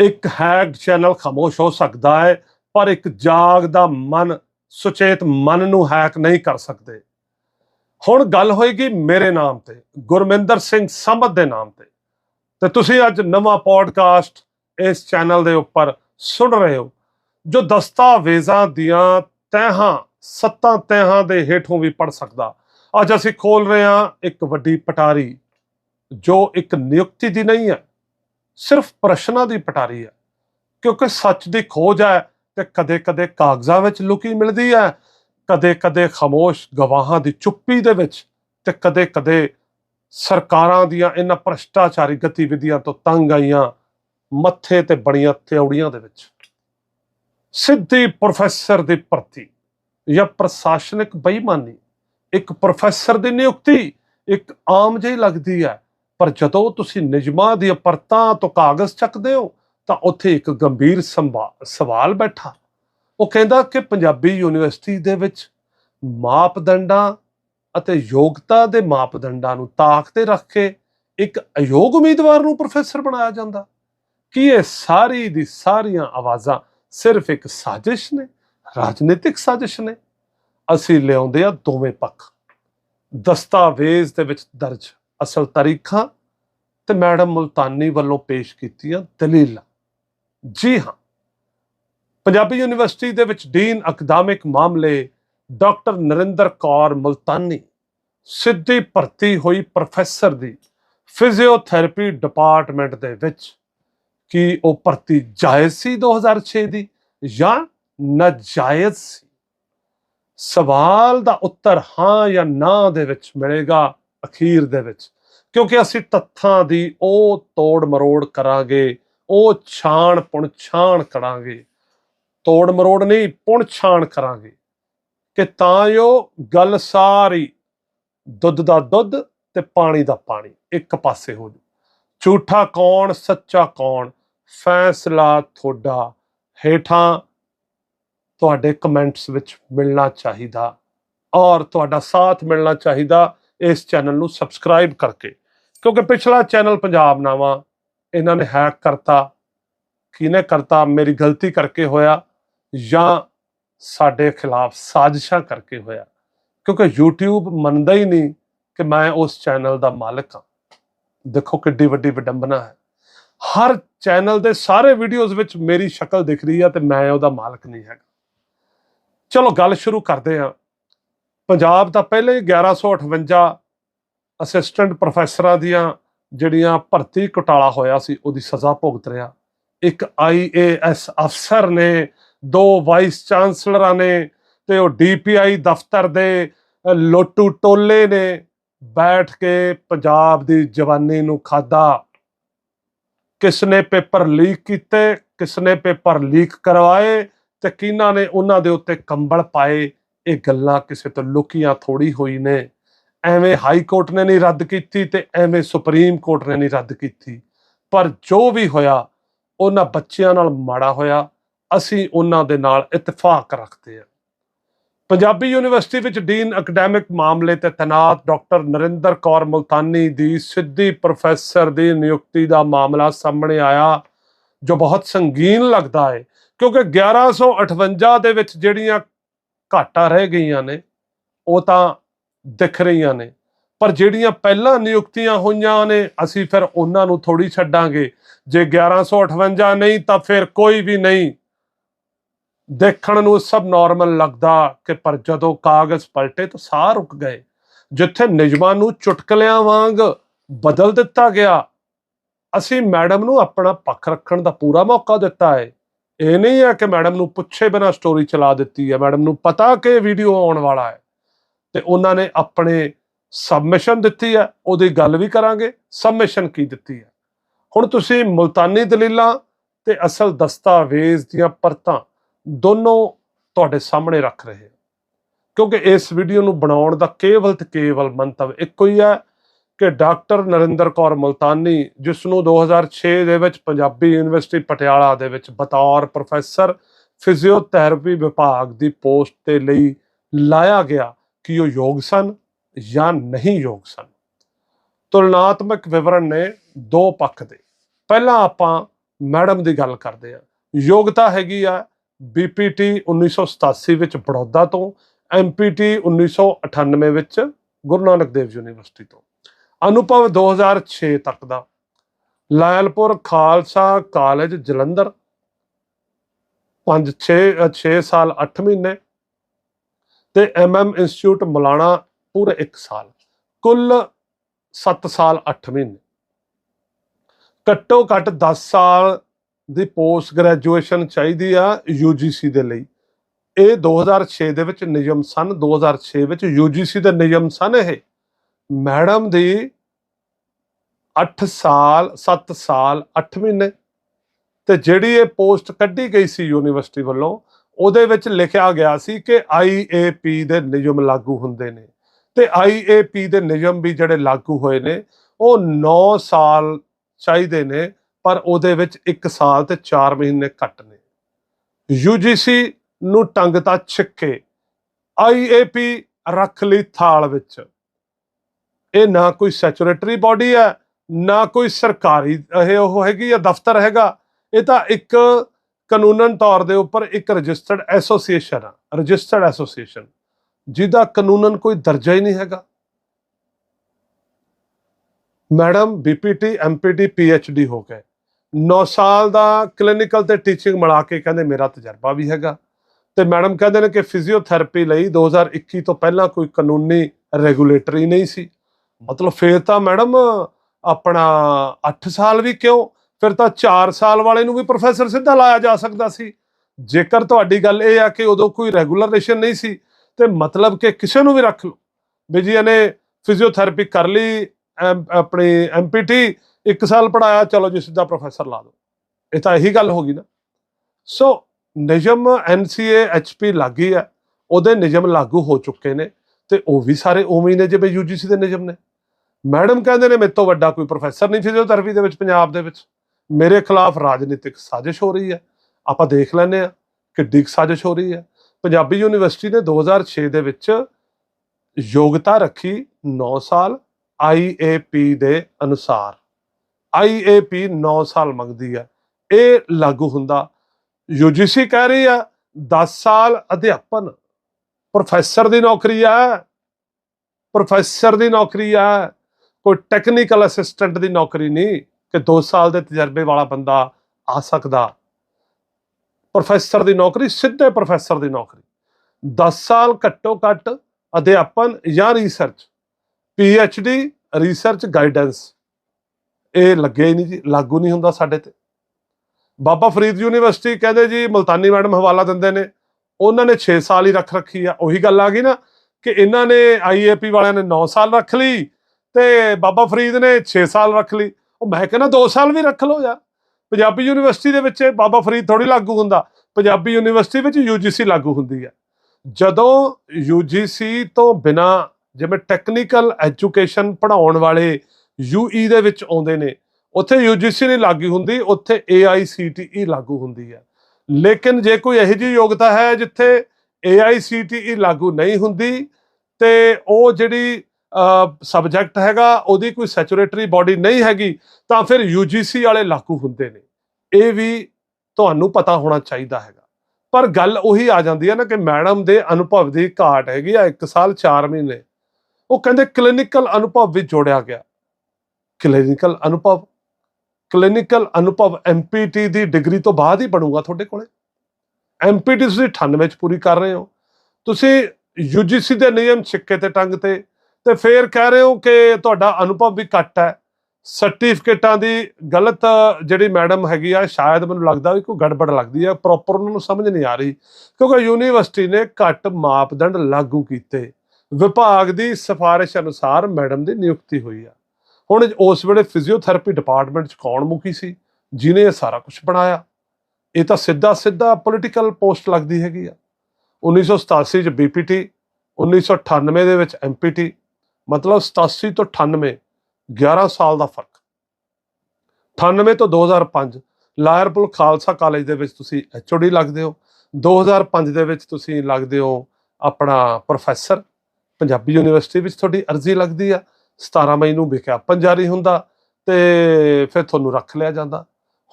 ਇੱਕ hack channel ਖਾਮੋਸ਼ ਹੋ ਸਕਦਾ ਹੈ, ਪਰ ਇੱਕ ਜਾਗਦਾ ਮਨ, ਸੁਚੇਤ ਮਨ ਨੂੰ ਹੈਕ ਨਹੀਂ ਕਰ ਸਕਦੇ। ਹੁਣ ਗੱਲ ਹੋਏਗੀ ਮੇਰੇ ਨਾਮ ਤੇ, ਗੁਰਮਿੰਦਰ ਸਿੰਘ ਸੰਮਤ ਦੇ ਨਾਮ ਤੇ। ਤੇ ਤੁਸੀਂ ਅੱਜ ਨਵਾਂ ਪੋਡਕਾਸਟ ਇਸ ਚੈਨਲ ਦੇ ਉੱਪਰ ਸੁਣ ਰਹੇ ਹੋ, ਜੋ ਦਸਤਾਵੇਜ਼ਾਂ ਦੀਆਂ ਤਹਿਾਂ, ਸੱਤਾਂ ਤਹਿਾਂ ਦੇ ਹੇਠੋਂ ਵੀ ਪੜ ਸਕਦਾ। ਅੱਜ ਅਸੀਂ ਖੋਲ ਰਹੇ ਹਾਂ ਇੱਕ ਵੱਡੀ ਪਟਾਰੀ, ਜੋ ਇੱਕ ਨਿਯੁਕਤੀ ਦੀ ਨਹੀਂ ਹੈ। ਸਿਰਫ ਪ੍ਰਸ਼ਨਾਂ ਦੀ ਪਟਾਰੀ ਹੈ, ਕਿਉਂਕਿ ਸੱਚ ਦੀ ਖੋਜ ਹੈ ਤੇ ਕਦੇ-ਕਦੇ ਕਾਗਜ਼ਾਂ ਵਿੱਚ ਲੁਕੀ ਮਿਲਦੀ ਹੈ, ਕਦੇ-ਕਦੇ ਖਾਮੋਸ਼ ਗਵਾਹਾਂ ਦੀ ਚੁੱਪੀ ਦੇ ਵਿੱਚ ਤੇ ਕਦੇ-ਕਦੇ ਸਰਕਾਰਾਂ ਦੀਆਂ ਇਹਨਾਂ ਭ੍ਰਸ਼ਟਾਚਾਰੀ ਗਤੀਵਿਧੀਆਂ ਤੋਂ ਤੰਗ ਆਈਆਂ ਮੱਥੇ ਤੇ ਬੜੀਆਂ ਤਿਉੜੀਆਂ ਦੇ ਵਿੱਚ। ਸਿੱਧੀ ਪ੍ਰੋਫੈਸਰ ਦੀ ਭਰਤੀ ਜਾਂ ਪ੍ਰਸ਼ਾਸਨਿਕ ਬੇਈਮਾਨੀ, ਇੱਕ ਪ੍ਰੋਫੈਸਰ ਦੀ ਨਿਯੁਕਤੀ ਇੱਕ ਆਮ ਜਿਹੀ ਲੱਗਦੀ ਹੈ ਪਰ ਜਦੋਂ ਤੁਸੀਂ ਨਿਯਮਾਂ ਦੀਆਂ ਪਰਤਾਂ ਤੋਂ ਕਾਗਜ਼ ਚੱਕਦੇ ਹੋ, ਤਾਂ ਉੱਥੇ ਇੱਕ ਗੰਭੀਰ ਸੰਭਾ- ਸਵਾਲ ਬੈਠਾ। ਉਹ ਕਹਿੰਦਾ ਕਿ ਪੰਜਾਬੀ ਯੂਨੀਵਰਸਿਟੀ ਦੇ ਵਿੱਚ ਮਾਪਦੰਡਾਂ ਅਤੇ ਯੋਗਤਾ ਦੇ ਮਾਪਦੰਡਾਂ ਨੂੰ ਤਾਕ ਤੇ ਰੱਖ ਕੇ ਇੱਕ ਅਯੋਗ ਉਮੀਦਵਾਰ ਨੂੰ ਪ੍ਰੋਫੈਸਰ ਬਣਾਇਆ ਜਾਂਦਾ। ਕੀ ਇਹ ਸਾਰੀ ਦੀ ਸਾਰੀਆਂ ਆਵਾਜ਼ਾਂ ਸਿਰਫ ਇੱਕ ਸਾਜ਼ਿਸ਼ ਨੇ? ਰਾਜਨੀਤਿਕ ਸਾਜ਼ਿਸ਼ ਨੇ? ਅਸੀਂ ਲਿਆਉਂਦੇ ਆ ਦੋਵੇਂ ਪੱਖ। ਦਸਤਾਵੇਜ਼ ਦੇ ਵਿੱਚ ਦਰਜ। ਅਸਲ ਤਾਰੀਖਾਂ ਤੇ ਮੈਡਮ ਮੁਲਤਾਨੀ ਵੱਲੋਂ ਪੇਸ਼ ਕੀਤੀਆਂ ਦਲੀਲਾਂ। ਜੀ ਹਾਂ, ਪੰਜਾਬੀ ਯੂਨੀਵਰਸਿਟੀ ਦੇ ਵਿੱਚ ਡੀਨ ਅਕੈਡਮਿਕ ਮਾਮਲੇ ਡਾਕਟਰ ਨਰਿੰਦਰ ਕੌਰ ਮੁਲਤਾਨੀ, ਸਿੱਧੀ ਭਰਤੀ ਹੋਈ ਪ੍ਰੋਫੈਸਰ ਦੀ ਫਿਜ਼ੀਓਥੈਰੇਪੀ ਡਿਪਾਰਟਮੈਂਟ ਦੇ ਵਿੱਚ, ਕਿ ਉਹ ਭਰਤੀ ਜਾਇਜ਼ ਸੀ 2006 ਦੀ ਜਾਂ ਨਾਜਾਇਜ਼ ਸੀ? ਸਵਾਲ ਦਾ ਉੱਤਰ ਹਾਂ ਜਾਂ ਨਾ ਦੇ ਵਿੱਚ ਮਿਲੇਗਾ ਅਖੀਰ ਦੇ ਵਿੱਚ। ਕਿਉਂਕਿ ਅਸੀਂ ਤੱਥਾਂ ਦੀ ਉਹ ਤੋੜ ਮਰੋੜ ਕਰਾਂਗੇ, ਉਹ ਛਾਣ ਪੁਣ ਛਾਣ ਕਰਾਂਗੇ। ਤੋੜ ਮਰੋੜ ਨਹੀਂ, ਪੁਣਛਾਣ ਕਰਾਂਗੇ। ਕਿ ਤਾਂ ਜੋ ਗੱਲ ਸਾਰੀ ਦੁੱਧ ਦਾ ਦੁੱਧ ਤੇ ਪਾਣੀ ਦਾ ਪਾਣੀ ਇੱਕ ਪਾਸੇ ਹੋ ਜੂ ਝੂਠਾ ਕੌਣ, ਸੱਚਾ ਕੌਣ? ਫੈਸਲਾ ਤੁਹਾਡਾ। ਹੇਠਾਂ ਤੁਹਾਡੇ ਕਮੈਂਟਸ ਵਿੱਚ ਮਿਲਣਾ ਚਾਹੀਦਾ ਔਰ ਤੁਹਾਡਾ ਸਾਥ ਮਿਲਣਾ ਚਾਹੀਦਾ। ਇਸ ਚੈਨਲ ਨੂੰ ਸਬਸਕ੍ਰਾਈਬ ਕਰਕੇ। ਕਿਉਂਕਿ ਪਿਛਲਾ ਚੈਨਲ ਪੰਜਾਬ ਨਾਵਾ ਇਹਨਾਂ ਨੇ ਹੈਕ ਕਰਤਾ। ਕਿਹਨੇ ਕਰਤਾ? ਮੇਰੀ ਗਲਤੀ ਕਰਕੇ ਹੋਇਆ ਜਾਂ ਸਾਡੇ ਖਿਲਾਫ ਸਾਜ਼ਿਸ਼ਾਂ ਕਰਕੇ ਹੋਇਆ? ਕਿਉਂਕਿ YouTube ਮੰਨਦਾ ਹੀ ਨਹੀਂ ਕਿ ਮੈਂ ਉਸ ਚੈਨਲ ਦਾ ਮਾਲਕ ਹਾਂ। ਦੇਖੋ ਕਿੱਡੀ ਵੱਡੀ ਵਿਡੰਬਨਾ ਹੈ। ਹਰ ਚੈਨਲ ਦੇ ਸਾਰੇ ਵੀਡੀਓਜ਼ ਵਿੱਚ ਮੇਰੀ ਸ਼ਕਲ ਦਿਖ ਰਹੀ ਹੈ ਤੇ ਮੈਂ ਉਹਦਾ ਮਾਲਕ ਨਹੀਂ ਹੈਗਾ। ਚਲੋ ਗੱਲ ਸ਼ੁਰੂ ਕਰਦੇ ਹਾਂ। ਪੰਜਾਬ ਤਾਂ ਪਹਿਲੇ ਹੀ 1158 ਅਸਿਸਟੈਂਟ ਪ੍ਰੋਫੈਸਰਾਂ ਦੀਆਂ ਜਿਹੜੀਆਂ ਭਰਤੀ ਘੁਟਾਲਾ ਹੋਇਆ ਸੀ, ਉਹਦੀ ਸਜ਼ਾ ਭੁਗਤ ਰਿਹਾ। ਇੱਕ ਆਈਏਐਸ ਅਫਸਰ ਨੇ, ਦੋ ਵਾਈਸ ਚਾਂਸਲਰਾਂ ਨੇ ਤੇ ਉਹ ਡੀਪੀਆਈ ਦਫ਼ਤਰ ਦੇ ਲੋਟੂ ਟੋਲੇ ਨੇ ਬੈਠ ਕੇ ਪੰਜਾਬ ਦੀ ਜਵਾਨੀ ਨੂੰ ਖਾਦਾ ਕਿਸ ਨੇ ਪੇਪਰ ਲੀਕ ਕੀਤੇ ਕਿਸ ਨੇ ਪੇਪਰ ਲੀਕ ਕਰਵਾਏ ਤੇ ਕਿਹਨਾਂ ਨੇ ਉਹਨਾਂ ਦੇ ਉੱਤੇ ਕੰਬਲ ਪਾਏ? ਇਹ ਗੱਲਾਂ ਕਿਸੇ ਤੋਂ ਲੁਕੀਆਂ ਥੋੜੀ ਹੋਈ ਨੇ। ਐਵੇਂ ਹਾਈ ਕੋਰਟ ਨੇ ਨਹੀਂ ਰੱਦ ਕੀਤੀ ਤੇ ਐਵੇਂ ਸੁਪਰੀਮ ਕੋਰਟ ਨੇ ਨਹੀਂ ਰੱਦ ਕੀਤੀ। ਪਰ ਜੋ ਵੀ ਹੋਇਆ, ਉਹਨਾਂ ਬੱਚਿਆਂ ਨਾਲ ਮਾੜਾ ਹੋਇਆ, ਅਸੀਂ ਉਹਨਾਂ ਦੇ ਨਾਲ ਇਤਫਾਕ ਰੱਖਦੇ ਹਾਂ। ਪੰਜਾਬੀ ਯੂਨੀਵਰਸਿਟੀ ਵਿੱਚ ਡੀਨ ਅਕੈਡਮਿਕ ਮਾਮਲੇ ਤੇ ਤੈਨਾਤ ਡਾਕਟਰ ਨਰਿੰਦਰ ਕੌਰ ਮੁਲਤਾਨੀ ਦੀ ਸਿੱਧੀ ਪ੍ਰੋਫੈਸਰ ਦੀ ਨਿਯੁਕਤੀ ਦਾ ਮਾਮਲਾ ਸਾਹਮਣੇ ਆਇਆ, ਜੋ ਬਹੁਤ ਸੰਗੀਨ ਲੱਗਦਾ ਹੈ, ਕਿਉਂਕਿ 1158 ਦੇ ਵਿੱਚ ਜਿਹੜੀਆਂ ਘਾਟਾ ਰਹਿ ਗਈਆਂ ਨੇ, ਉਹ ਤਾਂ ਦਿਖ ਰਹੀਆਂ ਨੇ। ਪਰ ਜਿਹੜੀਆਂ ਪਹਿਲਾਂ ਨਿਯੁਕਤੀਆਂ ਹੋਈਆਂ ਨੇ, ਅਸੀਂ ਫਿਰ ਉਹਨਾਂ ਨੂੰ ਥੋੜੀ ਛੱਡਾਂਗੇ। ਜੇ 1158 ਨਹੀਂ ਤਾਂ ਫਿਰ ਕੋਈ ਵੀ ਨਹੀਂ। ਦੇਖਣ ਨੂੰ ਸਭ ਨਾਰਮਲ ਲੱਗਦਾ ਕਿ ਪਰ ਜਦੋਂ ਕਾਗਜ਼ ਪਲਟੇ ਤਾਂ ਸਾਹ ਰੁਕ ਗਏ। ਜਿੱਥੇ ਨਿਯਮਾਂ ਨੂੰ ਚੁਟਕਲਿਆਂ ਵਾਂਗ ਬਦਲ ਦਿੱਤਾ ਗਿਆ, ਅਸੀਂ ਮੈਡਮ ਨੂੰ ਆਪਣਾ ਪੱਖ ਰੱਖਣ ਦਾ ਪੂਰਾ ਮੌਕਾ ਦਿੱਤਾ ਹੈ। ਇਹ ਨਹੀਂ ਹੈ ਕਿ ਮੈਡਮ ਨੂੰ ਪੁੱਛੇ ਬਿਨਾ ਸਟੋਰੀ ਚਲਾ ਦਿੱਤੀ ਹੈ, ਮੈਡਮ ਨੂੰ ਪਤਾ ਕਿ ਵੀਡੀਓ ਆਉਣ ਵਾਲਾ ਹੈ। ਤੇ ਉਹਨਾਂ ਨੇ ਆਪਣੇ ਸਬਮਿਸ਼ਨ ਦਿੱਤੀ ਹੈ, ਉਹਦੀ ਗੱਲ ਵੀ ਕਰਾਂਗੇ ਸਬਮਿਸ਼ਨ ਕੀ ਦਿੱਤੀ ਹੈ। ਹੁਣ ਤੁਸੀਂ ਮੁਲਤਾਨੀ ਦਲੀਲਾਂ ਤੇ ਅਸਲ ਦਸਤਾਵੇਜ਼ ਦੀਆਂ ਪਰਤਾਂ ਦੋਨੋਂ ਤੁਹਾਡੇ ਸਾਹਮਣੇ ਰੱਖ ਰਹੇ ਕਿਉਂਕਿ ਇਸ ਵੀਡੀਓ ਨੂੰ ਬਣਾਉਣ ਦਾ ਕੇਵਲ ਤੇ ਕੇਵਲ ਮੰਤਵ ਇੱਕੋ ਹੀ ਹੈ ਕਿ ਡਾਕਟਰ ਨਰਿੰਦਰ ਕੌਰ ਮੁਲਤਾਨੀ, ਜਿਸ ਨੂੰ 2006 ਦੇ ਵਿੱਚ ਪੰਜਾਬੀ ਯੂਨੀਵਰਸਿਟੀ ਪਟਿਆਲਾ ਦੇ ਵਿੱਚ ਬਤੌਰ ਪ੍ਰੋਫੈਸਰ, ਫਿਜ਼ੀਓਥੈਰੇਪੀ ਵਿਭਾਗ ਦੀ ਪੋਸਟ ਤੇ ਲਈ ਲਾਇਆ ਗਿਆ ਕਿ ਉਹ ਯੋਗ ਸਨ ਜਾਂ ਨਹੀਂ ਯੋਗ ਸਨ। ਤੁਲਨਾਤਮਕ ਵਿਵਰਣ ਨੇ ਦੋ ਪੱਖ ਦੇ। ਪਹਿਲਾਂ ਆਪਾਂ ਮੈਡਮ ਦੀ ਗੱਲ ਕਰਦੇ ਆ ਯੋਗਤਾ ਹੈਗੀ ਆ ਬੀਪੀਟੀ 1987 ਵਿੱਚ ਬੜੌਦਾ ਤੋਂ ਐਮਪੀਟੀ 1998 ਵਿੱਚ ਗੁਰੂ ਨਾਨਕ ਦੇਵ ਯੂਨੀਵਰਸਿਟੀ ਤੋਂ। ਅਨੁਭਵ 2006 ਤੱਕ ਦਾ। ਲਾਇਲਪੁਰ ਖਾਲਸਾ ਕਾਲਜ ਜਲੰਧਰ। 5 6 6 ਸਾਲ 8 ਮਹੀਨੇ। ਤੇ ਐਮਐਮ ਇੰਸਟੀਚਿਊਟ ਮਲਾਣਾ ਪੂਰੇ 1 ਸਾਲ। ਕੁੱਲ 7 ਸਾਲ 8 ਮਹੀਨੇ। ਘੱਟੋ ਘੱਟ 10 ਸਾਲ ਦੀ ਪੋਸਟ ਗ੍ਰੈਜੂਏਸ਼ਨ ਚਾਹੀਦੀ ਆ ਯੂਜੀਸੀ ਦੇ ਲਈ। ਇਹ 2006 ਦੇ ਵਿੱਚ ਨਿਯਮ ਸਨ 2006 ਵਿੱਚ ਯੂਜੀਸੀ ਦੇ ਨਿਯਮ ਸਨ ਇਹ। ਮੈਡਮ ਦੀ 8 ਸਾਲ 7 ਸਾਲ 8 ਮਹੀਨੇ ਤੇ ਜਿਹੜੀ ਇਹ ਪੋਸਟ ਕੱਢੀ ਗਈ ਸੀ ਯੂਨੀਵਰਸਿਟੀ ਵੱਲੋਂ, ਉਹਦੇ ਵਿੱਚ ਲਿਖਿਆ ਗਿਆ ਸੀ ਕਿ ਆਈਏਪੀ ਦੇ ਨਿਯਮ ਲਾਗੂ ਹੁੰਦੇ ਨੇ। ਤੇ ਆਈਏਪੀ ਦੇ ਨਿਯਮ ਵੀ ਜਿਹੜੇ ਲਾਗੂ ਹੋਏ ਨੇ, ਉਹ 9 ਸਾਲ ਚਾਹੀਦੇ ਨੇ, ਪਰ ਉਹਦੇ ਵਿੱਚ 1 ਸਾਲ ਤੇ 4 ਮਹੀਨੇ ਘੱਟ ਨੇ। ਯੂਜੀਸੀ ਨੂੰ ਟੰਗਤਾ ਛਿੱਕੇ ਆਈਏਪੀ ਰੱਖ ਲਈ ਥਾਲ ਵਿੱਚ। ਇਹ ਨਾ ਕੋਈ ਸੈਚੂਰੇਟਰੀ ਬਾਡੀ ਹੈ, ਨਾ ਕੋਈ ਸਰਕਾਰੀ, ਇਹ ਉਹ ਹੈਗੀ ਜਾਂ ਦਫ਼ਤਰ ਹੈਗਾ, ਇਹ ਤਾਂ ਇੱਕ ਕਾਨੂੰਨਨ ਤੌਰ ਦੇ ਉੱਪਰ ਇੱਕ ਰਜਿਸਟਰਡ ਐਸੋਸੀਏਸ਼ਨ ਆ, ਰਜਿਸਟਰਡ ਐਸੋਸੀਏਸ਼ਨ, ਜਿਹਦਾ ਕਾਨੂੰਨਨ ਕੋਈ ਦਰਜਾ ਹੀ ਨਹੀਂ ਹੈਗਾ। ਮੈਡਮ ਬੀਪੀਟੀ ਐਮਪੀਟੀ ਪੀਐਚਡੀ ਹੋ ਗਏ। 9 ਸਾਲ ਦਾ ਕਲੀਨਿਕਲ ਤੇ ਟੀਚਿੰਗ ਮਿਲਾ ਕੇ ਕਹਿੰਦੇ ਮੇਰਾ ਤਜਰਬਾ ਵੀ ਹੈਗਾ। ਤੇ ਮੈਡਮ ਕਹਿੰਦੇ ਨੇ ਕਿ ਫਿਜ਼ੀਓਥੈਰੇਪੀ ਲਈ 2021 ਤੋਂ ਪਹਿਲਾਂ ਕੋਈ ਕਾਨੂੰਨੀ ਰੈਗੂਲੇਟਰੀ ਨਹੀਂ ਸੀ। ਮਤਲਬ ਫੇਰ ਤਾਂ ਮੈਡਮ, ਆਪਣਾ 8 ਸਾਲ ਵੀ ਕਿਉਂ? ਫਿਰ ਤਾਂ 4 ਸਾਲ ਵਾਲੇ ਨੂੰ ਵੀ ਪ੍ਰੋਫੈਸਰ ਸਿੱਧਾ ਲਾਇਆ ਜਾ ਸਕਦਾ ਸੀ। ਜੇਕਰ ਤੁਹਾਡੀ ਗੱਲ ਇਹ ਆ ਕਿ ਉਦੋਂ ਕੋਈ ਰੈਗੂਲਰੇਸ਼ਨ ਨਹੀਂ ਸੀ, ਤੇ ਮਤਲਬ ਕਿ ਕਿਸੇ ਨੂੰ ਵੀ ਰੱਖ ਲਓ। ਵੀ ਜੀ ਇਹਨੇ ਫਿਜ਼ੀਓਥੈਰੇਪੀ ਕਰ ਲਈ, ਐਮ- ਆਪਣੀ ਐਮਪੀਟੀ 1 ਸਾਲ ਪੜਾਇਆ ਚਲੋ ਜੀ ਸਿੱਧਾ ਪ੍ਰੋਫੈਸਰ ਲਾ ਦਿਓ। ਇਹ ਤਾਂ ਇਹੀ ਗੱਲ ਹੋ ਗਈ ਨਾ। ਸੋ ਨਿਯਮ ਐਨਸੀਏ ਐਚਪੀ ਲੱਗੀ ਹੈ। ਉਹਦੇ ਨਿਯਮ ਲਾਗੂ ਹੋ ਚੁੱਕੇ ਨੇ, ਤੇ ਉਹ ਵੀ ਸਾਰੇ ਉਵੇਂ ਹੀ ਨੇ ਜਿਵੇਂ ਯੂਜੀਸੀ ਦੇ ਨਿਯਮ ਨੇ। ਮੈਡਮ ਕਹਿੰਦੇ ਨੇ ਮੇਰੇ ਤੋਂ ਵੱਡਾ ਕੋਈ ਪ੍ਰੋਫੈਸਰ ਨਹੀਂ ਫਿਜ਼ੀਓਥੈਰੇਪੀ ਦੇ ਵਿੱਚ, ਪੰਜਾਬ ਦੇ ਵਿੱਚ। ਮੇਰੇ ਖਿਲਾਫ ਰਾਜਨੀਤਿਕ ਸਾਜ਼ਿਸ਼ ਹੋ ਰਹੀ ਹੈ। ਆਪਾਂ ਦੇਖ ਲੈਂਦੇ ਆ ਕਿੱਡੀ ਕੁ ਸਾਜ਼ਿਸ਼ ਹੋ ਰਹੀ ਹੈ। ਪੰਜਾਬੀ ਯੂਨੀਵਰਸਿਟੀ ਨੇ 2006 ਦੇ ਵਿੱਚ ਯੋਗਤਾ ਰੱਖੀ 9 ਸਾਲ ਆਈਏਪੀ ਦੇ ਅਨੁਸਾਰ। ਆਈਏਪੀ 9 ਸਾਲ ਮੰਗਦੀ ਹੈ। ਇਹ ਲਾਗੂ ਹੁੰਦਾ। ਯੂਜੀਸੀ ਕਹਿ ਰਹੀ ਆ 10 ਸਾਲ ਅਧਿਆਪਨ। ਪ੍ਰੋਫੈਸਰ ਦੀ ਨੌਕਰੀ ਆ ਪ੍ਰੋਫੈਸਰ ਦੀ ਨੌਕਰੀ ਆ ਕੋਈ ਟੈਕਨੀਕਲ ਅਸਿਸਟੈਂਟ ਦੀ ਨੌਕਰੀ ਨਹੀਂ ਕਿ 2 ਸਾਲ ਦੇ ਤਜਰਬੇ ਵਾਲਾ ਬੰਦਾ ਆ ਸਕਦਾ। ਪ੍ਰੋਫੈਸਰ ਦੀ ਨੌਕਰੀ, ਸਿੱਧੇ ਪ੍ਰੋਫੈਸਰ ਦੀ ਨੌਕਰੀ। 10 ਸਾਲ ਘੱਟੋ ਘੱਟ ਅਧਿਆਪਨ ਜਾਂ research P D research guidance ਇਹ ਲੱਗੇ ਹੀ ਨਹੀਂ ਜੀ, ਲਾਗੂ ਨਹੀਂ ਹੁੰਦਾ ਸਾਡੇ ਤੇ। ਬਾਬਾ ਫਰੀਦ ਯੂਨੀਵਰਸਿਟੀ ਕਹਿੰਦੇ ਜੀ, ਮਲਤਾਨੀ ਮੈਡਮ ਹਵਾਲਾ ਦਿੰਦੇ ਨੇ, ਉਹਨਾਂ ਨੇ 6 ਸਾਲ ਹੀ ਰੱਖ ਰੱਖੀ ਆ। ਉਹੀ ਗੱਲ ਆ ਗਈ ਨਾ ਕਿ ਇਹਨਾਂ ਨੇ ਆਈਏਪੀ ਵਾਲਿਆਂ ਨੇ 9 ਸਾਲ ਰੱਖ ਲਈ ਤੇ ਬਾਬਾ ਫਰੀਦ ਨੇ 6 ਸਾਲ ਰੱਖ ਲਈ। ਉਹ ਮੈਂ ਕਹਿੰਦਾ 2 ਸਾਲ ਵੀ ਰੱਖ ਲਓ ਯਾਰ। ਪੰਜਾਬੀ ਯੂਨੀਵਰਸਿਟੀ ਦੇ ਵਿੱਚ ਬਾਬਾ ਫਰੀਦ ਥੋੜੀ ਲਾਗੂ ਹੁੰਦਾ। ਪੰਜਾਬੀ ਯੂਨੀਵਰਸਿਟੀ ਵਿੱਚ ਯੂਜੀਸੀ ਲਾਗੂ ਹੁੰਦੀ ਹੈ ਜਦੋਂ ਯੂਜੀਸੀ ਤੋਂ ਬਿਨਾ ਜਿਵੇਂ ਟੈਕਨੀਕਲ ਐਜੂਕੇਸ਼ਨ ਪੜਾਉਣ ਵਾਲੇ ਯੂਈ ਦੇ ਵਿੱਚ ਆਉਂਦੇ ਨੇ, ਉੱਥੇ ਯੂਜੀਸੀ ਨਹੀਂ ਲਾਗੂ ਹੁੰਦੀ, ਉੱਥੇ ਏਆਈਸੀਟੀਈ ਲਾਗੂ ਹੁੰਦੀ ਹੈ ਲੇਕਿਨ ਜੇ ਕੋਈ ਇਹੋ ਜਿਹੀ ਯੋਗਤਾ ਹੈ ਜਿੱਥੇ ਏਆਈਸੀਟੀਈ ਲਾਗੂ ਨਹੀਂ ਹੁੰਦੀ, ਤੇ ਉਹ ਜਿਹੜੀ ਸਬਜੈਕਟ ਹੈਗਾ, ਉਹਦੀ ਕੋਈ ਸੈਚੂਰੇਟਰੀ ਬਾਡੀ ਨਹੀਂ ਹੈਗੀ, ਤਾਂ ਫਿਰ ਯੂਜੀਸੀ ਵਾਲੇ ਲਾਗੂ ਹੁੰਦੇ ਨੇ। ਇਹ ਵੀ ਤੁਹਾਨੂੰ ਪਤਾ ਹੋਣਾ ਚਾਹੀਦਾ ਹੈਗਾ। ਪਰ ਗੱਲ ਉਹੀ ਆ ਜਾਂਦੀ ਹੈ ਨਾ ਕਿ ਮੈਡਮ ਦੇ ਅਨੁਭਵ ਦੀ ਘਾਟ ਹੈਗੀ ਆ 1 ਸਾਲ 4 ਮਹੀਨੇ। ਉਹ ਕਹਿੰਦੇ ਕਲੀਨਿਕਲ ਅਨੁਭਵ ਵੀ ਜੋੜਿਆ ਗਿਆ। ਕਲੀਨਿਕਲ ਅਨੁਭਵ ਕਲੀਨਿਕਲ ਅਨੁਭਵ ਐਮਪੀਟੀ ਦੀ ਡਿਗਰੀ ਤੋਂ ਬਾਅਦ ਹੀ ਬਣੂਗਾ ਤੁਹਾਡੇ ਕੋਲੇ। ਐਮਪੀਟੀ ਤੁਸੀਂ 98 ਚ ਪੂਰੀ ਕਰ ਰਹੇ ਹੋ। ਤੁਸੀਂ ਯੂਜੀਸੀ ਦੇ ਨਿਯਮ ਛਿੱਕੇ ਤੇ ਟੰਗ ਤੇ ਤੇ ਫਿਰ ਕਹਿ ਰਹੇ ਹੋ ਕਿ ਤੁਹਾਡਾ ਅਨੁਭਵ ਵੀ ਘੱਟ ਹੈ। ਸਰਟੀਫਿਕੇਟਾਂ ਦੀ ਗਲਤ ਜਿਹੜੀ ਮੈਡਮ ਹੈਗੀ ਆ, ਸ਼ਾਇਦ ਮੈਨੂੰ ਲੱਗਦਾ ਵੀ ਕੋਈ ਗੜਬੜ ਲੱਗਦੀ ਆ ਪ੍ਰੋਪਰ ਉਹਨਾਂ ਨੂੰ ਸਮਝ ਨਹੀਂ ਆ ਰਹੀ, ਕਿਉਂਕਿ ਯੂਨੀਵਰਸਿਟੀ ਨੇ ਘੱਟ ਮਾਪਦੰਡ ਲਾਗੂ ਕੀਤੇ। ਵਿਭਾਗ ਦੀ ਸਿਫਾਰਿਸ਼ ਅਨੁਸਾਰ ਮੈਡਮ ਦੀ ਨਿਯੁਕਤੀ ਹੋਈ ਆ। ਹੁਣ ਉਸ ਵੇਲੇ ਫਿਜ਼ੀਓਥੈਰੇਪੀ ਡਿਪਾਰਟਮੈਂਟ ਚ ਕੌਣ ਮੁਖੀ ਸੀ ਜਿਨੇ ਇਹ ਸਾਰਾ ਕੁਝ ਬਣਾਇਆ? ਇਹ ਤਾਂ ਸਿੱਧਾ ਸਿੱਧਾ ਪੋਲੀਟੀਕਲ ਪੋਸਟ ਲੱਗਦੀ ਹੈਗੀ ਆ। 1987 ਚ ਬੀਪੀਟੀ 1998 ਦੇ ਵਿੱਚ ਐਮਪੀਟੀ ਮਤਲਬ 87 ਤੋਂ 98 11 ਸਾਲ ਦਾ ਫ਼ਰਕ। 98 ਤੋਂ 2005 ਲਾਇਰਪੁਲ ਖਾਲਸਾ ਕਾਲਜ ਦੇ ਵਿੱਚ ਤੁਸੀਂ ਐਚਓਡੀ ਲੱਗਦੇ ਹੋ। 2005 ਦੇ ਵਿੱਚ ਤੁਸੀਂ ਲੱਗਦੇ ਹੋ ਆਪਣਾ ਪ੍ਰੋਫੈਸਰ। ਪੰਜਾਬੀ ਯੂਨੀਵਰਸਿਟੀ ਵਿੱਚ ਤੁਹਾਡੀ ਅਰਜ਼ੀ ਲੱਗਦੀ ਆ। 17 ਮਈ ਨੂੰ ਵਿਗਿਆਪਨ ਜਾਰੀ ਹੁੰਦਾ ਤੇ ਫਿਰ ਤੁਹਾਨੂੰ ਰੱਖ ਲਿਆ ਜਾਂਦਾ।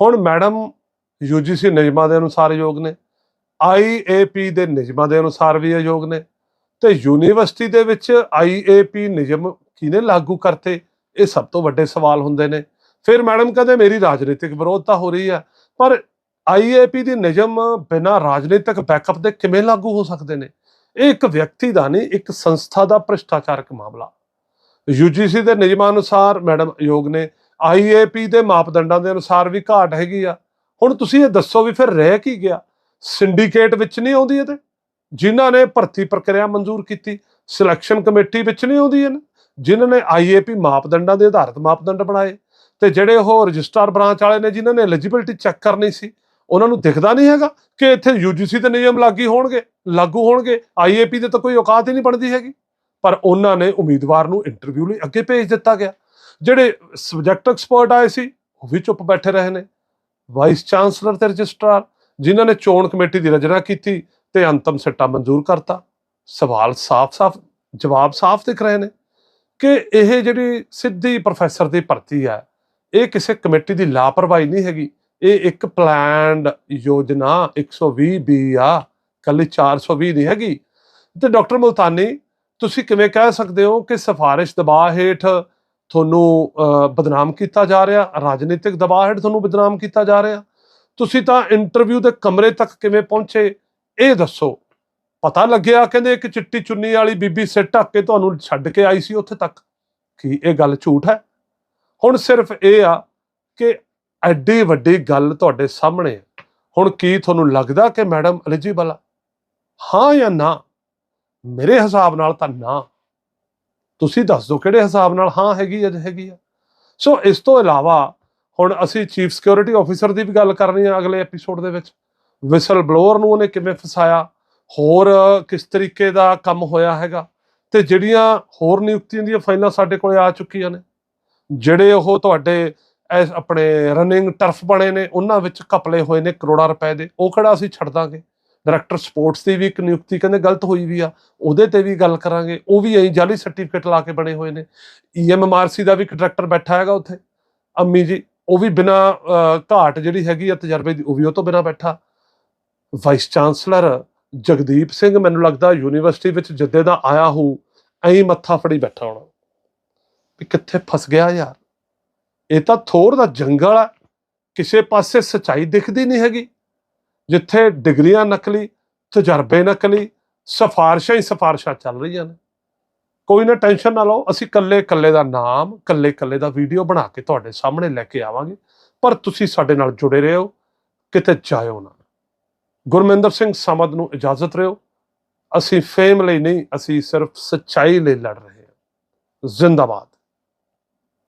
ਹੁਣ ਮੈਡਮ ਯੂਜੀਸੀ ਨਿਯਮਾਂ ਦੇ ਅਨੁਸਾਰ ਯੋਗ ਨੇ। ਆਈਏਪੀ ਦੇ ਨਿਯਮਾਂ ਦੇ ਅਨੁਸਾਰ ਵੀ ਅਯੋਗ ਨੇ। ਤੇ ਯੂਨੀਵਰਸਿਟੀ ਦੇ ਵਿੱਚ ਆਈਏਪੀ ਨਿਯਮ ਕਿਹਨੇ ਲਾਗੂ ਕਰਤੇ? ਇਹ ਸਭ ਤੋਂ ਵੱਡੇ ਸਵਾਲ ਹੁੰਦੇ ਨੇ। ਫਿਰ ਮੈਡਮ ਕਹਿੰਦੇ ਮੇਰੀ ਰਾਜਨੀਤਿਕ ਵਿਰੋਧਤਾ ਹੋ ਰਹੀ ਹੈ ਪਰ ਆਈਏਪੀ ਦੇ ਨਿਯਮ ਬਿਨਾਂ ਰਾਜਨੀਤਿਕ ਬੈਕਅਪ ਦੇ ਕਿਵੇਂ ਲਾਗੂ ਹੋ ਸਕਦੇ ਨੇ? ਇਹ ਇੱਕ ਵਿਅਕਤੀ ਦਾ ਨਹੀਂ, ਇੱਕ ਸੰਸਥਾ ਦਾ ਭ੍ਰਿਸ਼ਟਾਚਾਰਕ ਮਾਮਲਾ। ਯੂਜੀਸੀ ਦੇ ਨਿਯਮਾਂ ਅਨੁਸਾਰ ਮੈਡਮ ਯੋਗ ਨੇ ਆਈਏਪੀ ਦੇ ਮਾਪਦੰਡਾਂ ਦੇ ਅਨੁਸਾਰ ਵੀ ਘਾਟ ਹੈਗੀ ਆ। ਹੁਣ ਤੁਸੀਂ ਇਹ ਦੱਸੋ ਵੀ ਫਿਰ ਰਹਿ ਕੀ ਗਿਆ? ਸਿੰਡੀਕੇਟ ਵਿੱਚ ਨਹੀਂ ਆਉਂਦੀ ਇਹਦੇ? ਜਿਨ੍ਹਾਂ ਨੇ ਭਰਤੀ ਪ੍ਰਕਿਰਿਆ ਮਨਜ਼ੂਰ ਕੀਤੀ ਸਿਲੈਕਸ਼ਨ ਕਮੇਟੀ ਵਿੱਚ ਨਹੀਂ ਆਉਂਦੀ ਇਹਨਾਂ। ਜਿਨ੍ਹਾਂ ਨੇ ਆਈਏਪੀ ਮਾਪਦੰਡਾਂ ਦੇ ਆਧਾਰਿਤ ਮਾਪਦੰਡ ਬਣਾਏ ਤੇ ਜਿਹੜੇ ਉਹ ਰਜਿਸਟਰ ਬ੍ਰਾਂਚ ਵਾਲੇ ਨੇ, ਜਿਨ੍ਹਾਂ ਨੇ ਐਲੀਜੀਬਿਲਟੀ ਚੈੱਕ ਕਰਨੀ ਸੀ, ਉਹਨਾਂ ਨੂੰ ਦਿਖਦਾ ਨਹੀਂ ਹੈਗਾ ਕਿ ਇੱਥੇ ਯੂਜੀਸੀ ਦੇ ਨਿਯਮ ਲਾਗੀ ਹੋਣਗੇ, ਲਾਗੂ ਹੋਣਗੇ। ਆਈਏਪੀ ਦੇ ਤਾਂ ਕੋਈ ਔਕਾਤ ਹੀ ਨਹੀਂ ਬਣਦੀ ਹੈਗੀ। ਪਰ ਉਹਨਾਂ ਨੇ ਉਮੀਦਵਾਰ ਨੂੰ ਇੰਟਰਵਿਊ ਲਈ ਅੱਗੇ ਭੇਜ ਦਿੱਤਾ ਗਿਆ। ਜਿਹੜੇ ਸਬਜੈਕਟ ਐਕਸਪਰਟ ਆਏ ਸੀ, ਉਹ ਵੀ ਚੁੱਪ ਬੈਠੇ ਰਹੇ ਨੇ। ਵਾਈਸ ਚਾਂਸਲਰ ਤੇ ਰਜਿਸਟਰਾਰ, ਜਿਨ੍ਹਾਂ ਨੇ ਚੋਣ ਕਮੇਟੀ ਦੀ ਰਚਨਾ ਕੀਤੀ ਤੇ ਅੰਤਮ ਸਿੱਟਾ ਮਨਜ਼ੂਰ ਕਰਤਾ। ਸਵਾਲ ਸਾਫ਼-ਸਾਫ਼ ਜਵਾਬ ਸਾਫ਼ ਦਿਖ ਰਹੇ ਨੇ ਕਿ ਇਹ ਜਿਹੜੀ ਸਿੱਧੀ ਪ੍ਰੋਫੈਸਰ ਦੀ ਭਰਤੀ ਹੈ, ਇਹ ਕਿਸੇ ਕਮੇਟੀ ਦੀ ਲਾਪਰਵਾਹੀ ਨਹੀਂ ਹੈਗੀ। ਇਹ ਇੱਕ ਪਲਾਨਡ ਯੋਜਨਾ 120 ਬੀ ਆ, ਕੱਲੀ 420 ਨਹੀਂ ਹੈਗੀ। ਤੇ ਡਾਕਟਰ ਮੁਲਤਾਨੀ, ਤੁਸੀਂ ਕਿਵੇਂ ਕਹਿ ਸਕਦੇ ਹੋ ਕਿ ਸਿਫਾਰਿਸ਼ ਦਬਾਅ ਹੇਠ ਤੁਹਾਨੂੰ ਬਦਨਾਮ ਕੀਤਾ ਜਾ ਰਿਹਾ? ਰਾਜਨੀਤਿਕ ਦਬਾਅ ਹੇਠ ਤੁਹਾਨੂੰ ਬਦਨਾਮ ਕੀਤਾ ਜਾ ਰਿਹਾ? ਤੁਸੀਂ ਤਾਂ ਇੰਟਰਵਿਊ ਦੇ ਕਮਰੇ ਤੱਕ ਕਿਵੇਂ ਪਹੁੰਚੇ? ਇਹ ਦੱਸੋ, ਪਤਾ ਲੱਗਿਆ ਕਹਿੰਦੇ ਇੱਕ ਚਿੱਟੀ ਚੁੰਨੀ ਵਾਲੀ ਬੀਬੀ ਸਿਰ ਢੱਕ ਕੇ ਤੁਹਾਨੂੰ ਛੱਡ ਕੇ ਆਈ ਸੀ ਉੱਥੇ ਤੱਕ? ਕੀ ਇਹ ਗੱਲ ਝੂਠ ਹੈ? ਹੁਣ ਸਿਰਫ ਇਹ ਆ ਕਿ ਐਡੀ ਵੱਡੀ ਗੱਲ ਤੁਹਾਡੇ ਸਾਹਮਣੇ ਹੈ। ਹੁਣ ਕੀ ਤੁਹਾਨੂੰ ਲੱਗਦਾ ਕਿ ਮੈਡਮ ਐਲੀਜੀਬਲ ਆ ਹਾਂ ਜਾਂ ਨਾ? ਮੇਰੇ ਹਿਸਾਬ ਨਾਲ ਤਾਂ ਨਾ। ਤੁਸੀਂ ਦੱਸ ਦਿਓ ਕਿਹੜੇ ਹਿਸਾਬ ਨਾਲ ਹਾਂ ਹੈਗੀ ਜਾਂ ਹੈਗੀ ਆ। ਸੋ ਇਸ ਤੋਂ ਇਲਾਵਾ ਹੁਣ ਅਸੀਂ ਚੀਫ ਸਿਕਿਉਰਿਟੀ ਆਫੀਸਰ ਦੀ ਵੀ ਗੱਲ ਕਰਨੀ ਆ ਅਗਲੇ ਐਪੀਸੋਡ ਦੇ ਵਿੱਚ। ਵਿਸਲ ਬਲੋਅਰ ਨੂੰ ਉਹਨੇ ਕਿਵੇਂ ਫਸਾਇਆ? ਹੋਰ ਕਿਸ ਤਰੀਕੇ ਦਾ ਕੰਮ ਹੋਇਆ ਹੈਗਾ? ਤੇ ਜਿਹੜੀਆਂ ਹੋਰ ਨਿਯੁਕਤੀਆਂ ਦੀਆਂ ਫਾਈਲਾਂ ਸਾਡੇ ਕੋਲੇ ਆ ਚੁੱਕੀਆਂ ਨੇ, ਜਿਹੜੇ ਉਹ ਤੁਹਾਡੇ ਇਸ ਆਪਣੇ ਰਨਿੰਗ ਟਰਫ ਬਣੇ ਨੇ, ਉਹਨਾਂ ਵਿੱਚ ਘਪਲੇ ਹੋਏ ਨੇ ਕਰੋੜਾਂ ਰੁਪਏ ਦੇ। ਉਹ ਕਿਹੜਾ ਅਸੀਂ ਛੱਡ ਦਾਂਗੇ? ਡਾਇਰੈਕਟਰ ਸਪੋਰਟਸ ਦੀ ਵੀ ਇੱਕ ਨਿਯੁਕਤੀ ਕਹਿੰਦੇ ਗਲਤ ਹੋਈ ਵੀ ਆ, ਉਹਦੇ ਤੇ ਵੀ ਗੱਲ ਕਰਾਂਗੇ। ਉਹ ਵੀ ਐਂ ਜਾਲੀ ਸਰਟੀਫਿਕੇਟ ਲਾ ਕੇ ਬਣੇ ਹੋਏ ਨੇ। ਈਐਮਆਰਸੀ ਦਾ ਵੀ ਇੱਕ ਡਾਇਰੈਕਟਰ ਬੈਠਾ ਹੈਗਾ ਉੱਥੇ, ਅੰਮੀ ਜੀ। ਉਹ ਵੀ ਬਿਨਾ ਘਾਟ ਜਿਹੜੀ ਹੈਗੀ ਆ ਤਜਰਬੇ ਦੀ, ਉਹ ਵੀ ਉਹ ਤੋਂ ਬਿਨਾ ਬੈਠਾ। ਵਾਈਸ ਚਾਂਸਲਰ ਜਗਦੀਪ ਸਿੰਘ ਮੈਨੂੰ ਲੱਗਦਾ ਯੂਨੀਵਰਸਿਟੀ ਵਿੱਚ ਜਿੱਦੇ ਦਾ ਆਇਆ ਹੋ ਐਂ ਮੱਥਾ ਫੜੀ ਬੈਠਾ ਹੋਣਾ। ਵੀ ਕਿੱਥੇ ਫਸ ਗਿਆ ਯਾਰ? ਇਹ ਤਾਂ ਥੋਰ ਦਾ ਜੰਗਲ ਆ। ਕਿਸੇ ਪਾਸੇ ਸਚਾਈ ਦਿਖਦੀ ਨਹੀਂ ਹੈਗੀ। ਜਿੱਥੇ ਡਿਗਰੀਆਂ ਨਕਲੀ, ਤਜਰਬੇ ਨਕਲੀ, ਸਿਫਾਰਸ਼ਾਂ ਹੀ ਸਿਫਾਰਸ਼ਾਂ ਚੱਲ ਰਹੀਆਂ ਨੇ। ਕੋਈ ਨਾ ਟੈਨਸ਼ਨ ਨਾ ਲਓ, ਅਸੀਂ ਕੱਲੇ ਕੱਲੇ ਦਾ ਨਾਮ ਕੱਲੇ ਕੱਲੇ ਦਾ ਵੀਡੀਓ ਬਣਾ ਕੇ ਤੁਹਾਡੇ ਸਾਹਮਣੇ ਲੈ ਕੇ ਆਵਾਂਗੇ। ਪਰ ਤੁਸੀਂ ਸਾਡੇ ਨਾਲ ਜੁੜੇ ਰਹੋ, ਕਿਤੇ ਜਾਇਓ ਨਾ। ਗੁਰਮਿੰਦਰ ਸਿੰਘ ਸਮਦ ਨੂੰ ਇਜਾਜ਼ਤ ਦਿਓ ਅਸੀਂ ਫੇਮ ਲਈ ਨਹੀਂ, ਅਸੀਂ ਸਿਰਫ ਸੱਚਾਈ ਲਈ ਲੜ ਰਹੇ ਹਾਂ। ਜ਼ਿੰਦਾਬਾਦ।